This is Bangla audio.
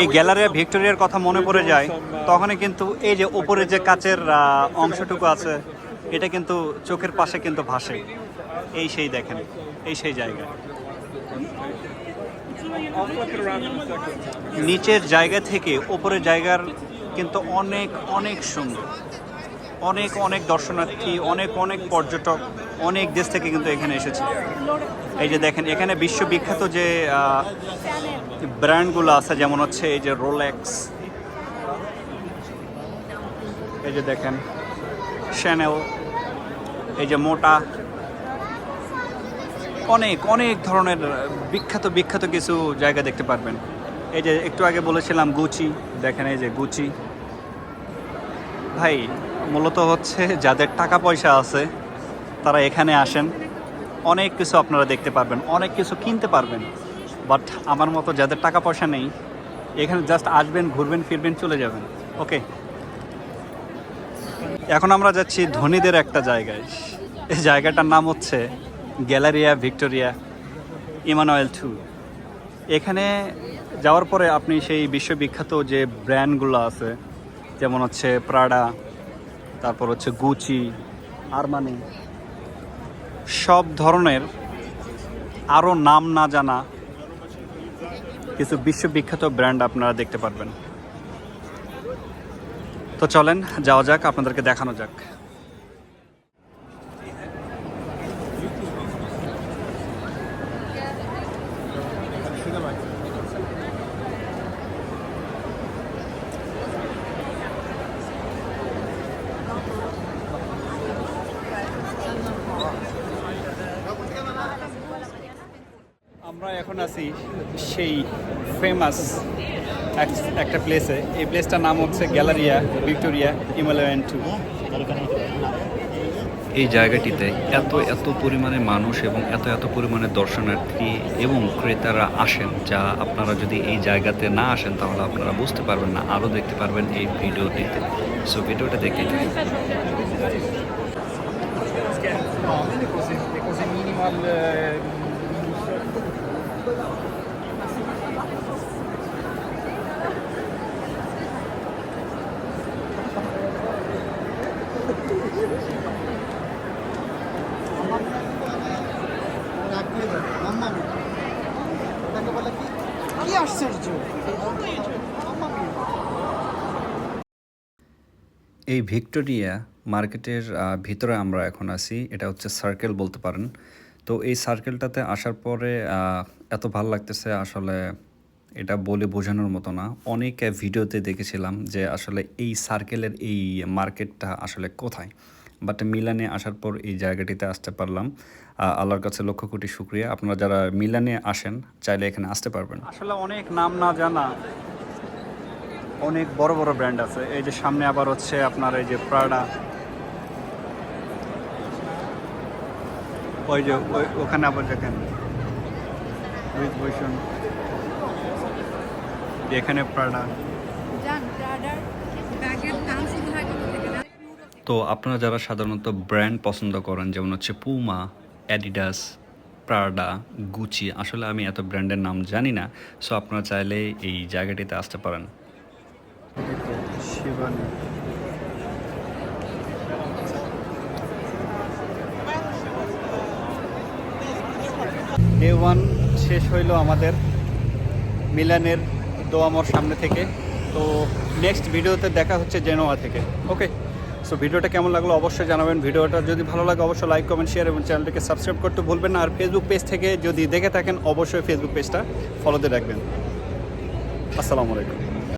এই গ্যালারিয়া ভিক্টোরিয়ার কথা মনে পড়ে যায়, তখনই কিন্তু এই যে উপরে যে কাচের অংশটুকু আছে, এটা কিন্তু চোখের পাশে কিন্তু ভাসে এই সেই দেখেন, এই সেই জায়গা. নিচের জায়গা থেকে ওপরের জায়গার কিন্তু অনেক অনেক সুন্দর অনেক অনেক দর্শনার্থী, অনেক অনেক পর্যটক, অনেক দেশ থেকে কিন্তু এখানে এসেছে। এই যে দেখেন, এখানে বিশ্ববিখ্যাত যে ব্র্যান্ডগুলো আছে, যেমন হচ্ছে এই যে রোলেক্স এই যে দেখেন শ্যানেল এই যে মোটা অনেক অনেক ধরনের, বিখ্যাত বিখ্যাত কিছু জায়গা দেখতে পারবেন। এই যে একটু আগে বলেছিলাম গুচি দেখেন এই যে গুচি ভাই, মূলত হচ্ছে যাদের টাকা পয়সা আছে, তারা এখানে আসেন। অনেক কিছু আপনারা দেখতে পারবেন, অনেক কিছু কিনতে পারবেন। বাট আমার মতো যাদের টাকা পয়সা নেই, এখানে জাস্ট আসবেন, ঘুরবেন, ফিরবেন, চলে যাবেন। ওকে? এখন আমরা যাচ্ছি ধনীদের একটা জায়গায়। এই জায়গাটার নাম হচ্ছে গ্যালারিয়া ভিক্টোরিয়া ইমানুয়েল টু। এখানে যাওয়ার পরে আপনি সেই বিশ্ববিখ্যাত যে ব্র্যান্ডগুলো আছে যেমন হচ্ছে প্রাডা তারপর হচ্ছে গুচি আরমানি সব ধরনের আরও নাম না জানা কিছু বিশ্ববিখ্যাত ব্র্যান্ড আপনারা দেখতে পারবেন। তো চলেন, যাওয়া যাক, আপনাদেরকে দেখানো যাক। আমরা এখন আছি সেই ফেমাস একটা প্লেসে এই প্লেসটার নাম হচ্ছে গ্যালারিয়া ভিক্টোরিয়া ইমালয়ান টু এই জায়গাটিতে এত এত পরিমাণে মানুষ এবং এত এত পরিমাণে দর্শনার্থী এবং ক্রেতারা আসেন যা আপনারা যদি এই জায়গাতে না আসেন তাহলে আপনারা বুঝতে পারবেন না আরও দেখতে পারবেন এই ভিডিওটিতে সো ভিডিওটা দেখে নিন। এই ভিক্টোরিয়া মার্কেটের ভিতরে আমরা এখন আছি। এটা হচ্ছে সার্কেল বলতে পারেন। তো এই সার্কেলটাতে আসার পরে এত ভালো লাগতেছে আসলে এটা বলে বোঝানোর মতো না। অনেক ভিডিওতে দেখেছিলাম যে আসলে এই সার্কেলের এই মার্কেটটা আসলে কোথায়। বাট মিলানে আসার পর এই জায়গাটিতে আসতে পারলাম। আল্লাহর কাছে লক্ষ কোটি শুক্রিয়া। আপনারা যারা মিলানে আসেন, চাইলে এখানে আসতে পারবেন। আসলে অনেক নাম না জানা, অনেক বড় বড় ব্র্যান্ড আছে। এই যে সামনে আবার হচ্ছে আপনার এই যে প্রাডা ওই যে ওখানে আবার দেখেন। এখানে প্রাডা? তো আপনারা যারা সাধারণত ব্র্যান্ড পছন্দ করেন যেমন হচ্ছে পুমা অ্যাডিডাস প্রাডা গুচি আসলে আমি এত ব্র্যান্ডের নাম জানি না সো আপনারা চাইলে এই জায়গাটিতে আসতে পারেন। শিবানী। ডে ওয়ান শেষ হইল আমাদের মিলানের দোয়ামর সামনে থেকে। তো নেক্সট ভিডিওতে দেখা হচ্ছে জেনোয়া থেকে। ওকে সো ভিডিওটা কেমন লাগল অবশ্যই জানাবেন। ভিডিওটা যদি ভালো লাগে, অবশ্যই লাইক কমেন্ট শেয়ার এবং চ্যানেলটিকে সাবস্ক্রাইব করতে ভুলবেন না। আর ফেসবুক পেজ থেকে যদি দেখে থাকেন, অবশ্যই ফেসবুক পেজটা ফলোতে রাখবেন। আসসালামু আলাইকুম।